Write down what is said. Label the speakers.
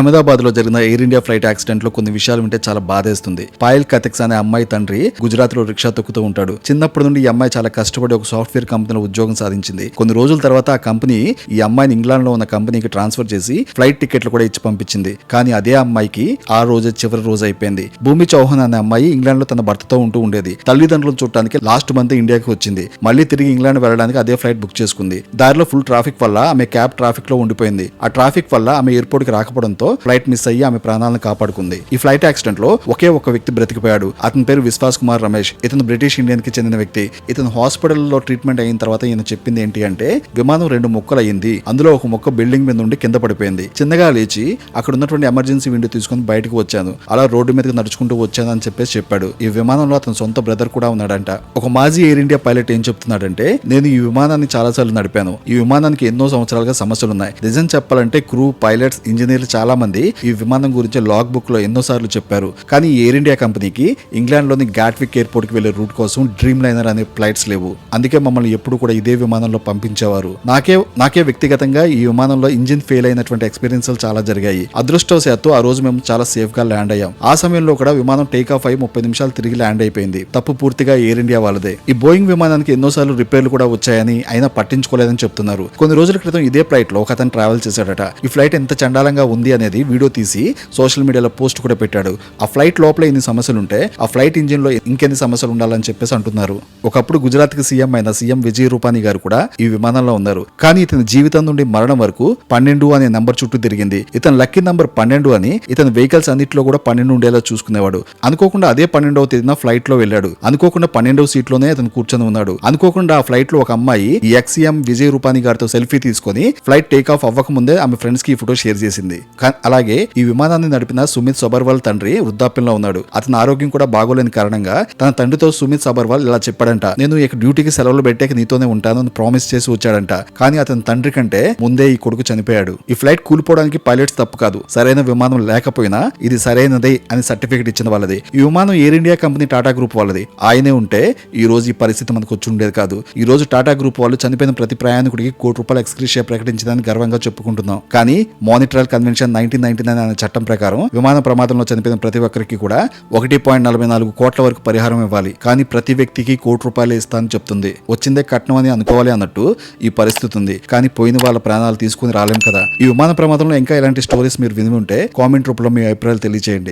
Speaker 1: అహ్మదాబాద్లో జరిగిన air India flight యాక్సిడెంట్లో కొన్ని విషయాలు వింటే చాలా బాధేస్తుంది. పాయల్ కథెక్స్ అనే అమ్మాయి తండ్రి గుజరాత్లో రిక్షా తొక్కుతూ ఉంటాడు. చిన్నప్పటి నుండి ఈ అమ్మాయి చాలా కష్టపడి ఒక సాఫ్ట్వేర్ కంపెనీలో ఉద్యోగం సాధించింది. కొన్ని రోజుల తర్వాత ఆ కంపెనీ ఈ అమ్మాయిని ఇంగ్లాండ్లో ఉన్న కంపెనీకి ట్రాన్స్ఫర్ చేసి ఫ్లైట్ టికెట్లు కూడా ఇచ్చి పంపించింది. కానీ అదే అమ్మాయికి ఆ రోజే చివరి రోజు అయిపోయింది. భూమి చౌహాన్ అనే అమ్మాయి ఇంగ్లాండ్లో తన భర్తతో ఉంటూ ఉండేది. తల్లిదండ్రులను చూడటానికి లాస్ట్ మంత్ ఇండియాకి వచ్చింది. మళ్ళీ తిరిగి ఇంగ్లాండ్ వెళ్ళడానికి అదే ఫ్లైట్ బుక్ చేసుకుంది. దారిలో ఫుల్ ట్రాఫిక్ వల్ల ఆమె క్యాబ్ ట్రాఫిక్లో ఉండిపోయింది. ఆ ట్రాఫిక్ వల్ల ఆమె ఎయిర్పోర్ట్కి రాకపోవడంతో ఫ్లైట్ మిస్ అయ్యి ఆమె ప్రాణాలను కాపాడుకుంది. ఈ ఫ్లైట్ యాక్సిడెంట్లో ఒకే ఒక వ్యక్తి బ్రతికిపోయాడు. అతని పేరు విశ్వాస్ కుమార్ రమేష్. ఇతను బ్రిటిష్ ఇండియన్కి చెందిన వ్యక్తి. ఇతను హాస్పిటల్లో ట్రీట్మెంట్ అయిన తర్వాత ఈయన చెప్పింది ఏంటి అంటే విమానం రెండు ముక్కలు అయ్యింది అందులో ఒక ముక్క బిల్డింగ్ మీద నుండి కింద పడిపోయింది. చిన్నగా లేచి అక్కడ ఉన్నటువంటి ఎమర్జెన్సీ విండో తీసుకొని బయటకు వచ్చాను. అలా రోడ్డు మీదకి నడుచుకుంటూ వచ్చాను అని చెప్పేసి చెప్పాడు. ఈ విమానంలో అతని సొంత బ్రదర్ కూడా ఉన్నాడంట. ఒక మాజీ ఎయిర్ ఇండియా పైలట్ ఏం చెప్తున్నాడంటే నేను ఈ విమానాన్ని చాలాసార్లు నడిపాను. ఈ విమానానికి ఎన్నో సంవత్సరాలుగా సమస్యలు ఉన్నాయి నిజం చెప్పాలంటే క్రూ పైలట్స్ ఇంజనీర్లు చాలా మంది ఈ విమానం గురించి లాగ్ బుక్లో ఎన్నో సార్లు చెప్పారు. కానీ ఈ ఎయిర్ ఇండియా కంపెనీకి ఇంగ్లాండ్లోని గాట్విక్ ఎయిర్పోర్ట్కి వెళ్ళే రూట్ కోసం డ్రీమ్ లైనర్ అనే ఫ్లైట్స్ లేవు. అందుకే మమ్మల్ని ఎప్పుడు కూడా ఇదే విమానంలో పంపించేవారు. నాకే నాకే వ్యక్తిగతంగా ఈ విమానంలో ఇంజిన్ ఫెయిల్ అయినటువంటి ఎక్స్పీరియన్స్లు చాలా జరిగాయి. అదృష్టవశాత్తు ఆ రోజు మేము చాలా సేఫ్గా ల్యాండ్ అయ్యాం. ఆ సమయంలో కూడా విమానం టేక్ ఆఫ్ అయి ముప్పై నిమిషాలు తిరిగి ల్యాండ్ అయిపోయింది. తప్పు పూర్తిగా ఎయిర్ ఇండియా వాళ్ళదే. ఈ బోయింగ్ విమానానికి ఎన్నోసార్లు రిపేర్లు కూడా వచ్చాయని అయినా పట్టించుకోలేదని చెప్తున్నారు. కొన్ని రోజుల క్రితం ఇదే ఫ్లైట్లో ఒక అతను ట్రావెల్ చేశాడట. ఈ ఫ్లైట్ ఎంత చండాలంగా ఉంది అనేది వీడియో తీసి సోషల్ మీడియాలో పోస్ట్ కూడా పెట్టాడు. ఆ ఫ్లైట్ లోపల ఎన్ని సమస్యలు ఉంటే ఆ ఫ్లైట్ ఇంజిన్లో ఇంకెన్ని సమస్యలు ఉండాలని చెప్పేసి అంటున్నారు. ఒకప్పుడు గుజరాత్కి సీఎం అయిన సీఎం విజయ్ రూపానీ గారు కూడా ఈ విమానంలో ఉన్నారు. కానీ ఇతని జీవితం నుండి మరణం వరకు పన్నెండు అనే నంబర్ చుట్టూ తిరిగింది. ఇతని లక్కీ నంబర్ పన్నెండు అని ఇతని వెహికల్స్ అన్నింటిలో కూడా పన్నెండు ఉండేలా చూసుకునేవాడు. అనుకోకుండా అదే పన్నెండవ తేదీన ఫ్లైట్లో వెళ్ళాడు. అనుకోకుండా పన్నెండవ సీట్లోనే అతను కూర్చొని ఉన్నాడు. అనుకోకుండా ఆ ఫ్లైట్లో ఒక అమ్మాయి ఈ ఎక్సీఎం విజయ్ రూపానీ గారితో సెల్ఫీ తీసుకొని ఫ్లైట్ టేక్ ఆఫ్ అవ్వక ముందే ఆమె ఫ్రెండ్స్కి ఈ ఫోటో షేర్ చేసింది. అలాగే ఈ విమానాన్ని నడిపిన సుమిత్ సబర్వాల్ తండ్రి వృద్ధాప్యంలో ఉన్నాడు. అతని ఆరోగ్యం కూడా బాగోలేని కారణంగా తన తండ్రితో సుమిత్ సబర్వాల్ ఇలా చెప్పాడంట నేను ఇక డ్యూటీకి సెలవులు పెట్టాక నీతోనే ఉంటాను అని ప్రామిస్ చేసి వచ్చాడంట. కానీ అతని తండ్రి కంటే ముందే ఈ కొడుకు చనిపోయాడు. ఈ ఫ్లైట్ కూలిపోవడానికి పైలట్స్ తప్పు కాదు. సరైన విమానం లేకపోయినా ఇది సరైనదే అని సర్టిఫికేట్ ఇచ్చిన వాళ్ళది. ఈ విమానం air India company Tata group వాళ్ళది. ఆయనే ఉంటే ఈ రోజు ఈ పరిస్థితి మనకు వచ్చి ఉండేది కాదు. ఈ రోజు టాటా గ్రూప్ వాళ్ళు చనిపోయిన ప్రతి ప్రయాణికుడికి కోటి రూపాయల ఎక్స్క్రీషియా ప్రకటించడానికి గర్వంగా చెప్పుకుంటున్నాం. కానీ మానిటరల్ కన్వెన్షన్ నైన్టీన్ నైన్టీ నైన్ అనే చట్టం ప్రకారం విమాన ప్రమాదంలో చనిపోయిన ప్రతి ఒక్కరికి కూడా ఒకటి పాయింట్ నలభై నాలుగు కోట్ల వరకు పరిహారం ఇవ్వాలి. కానీ ప్రతి వ్యక్తికి కోటి రూపాయలు ఇస్తా అని చెప్తుంది. వచ్చిందే కట్నం అని అనుకోవాలి అన్నట్టు ఈ పరిస్థితి ఉంది. కానీ పోయిన వాళ్ళ ప్రాణాలు తీసుకుని రాలేం కదా. ఈ విమాన ప్రమాదంలో ఇంకా ఇలాంటి స్టోరీస్ మీరు విని ఉంటే కామెంట్ రూపంలో మీ అభిప్రాయాలు తెలియజేయండి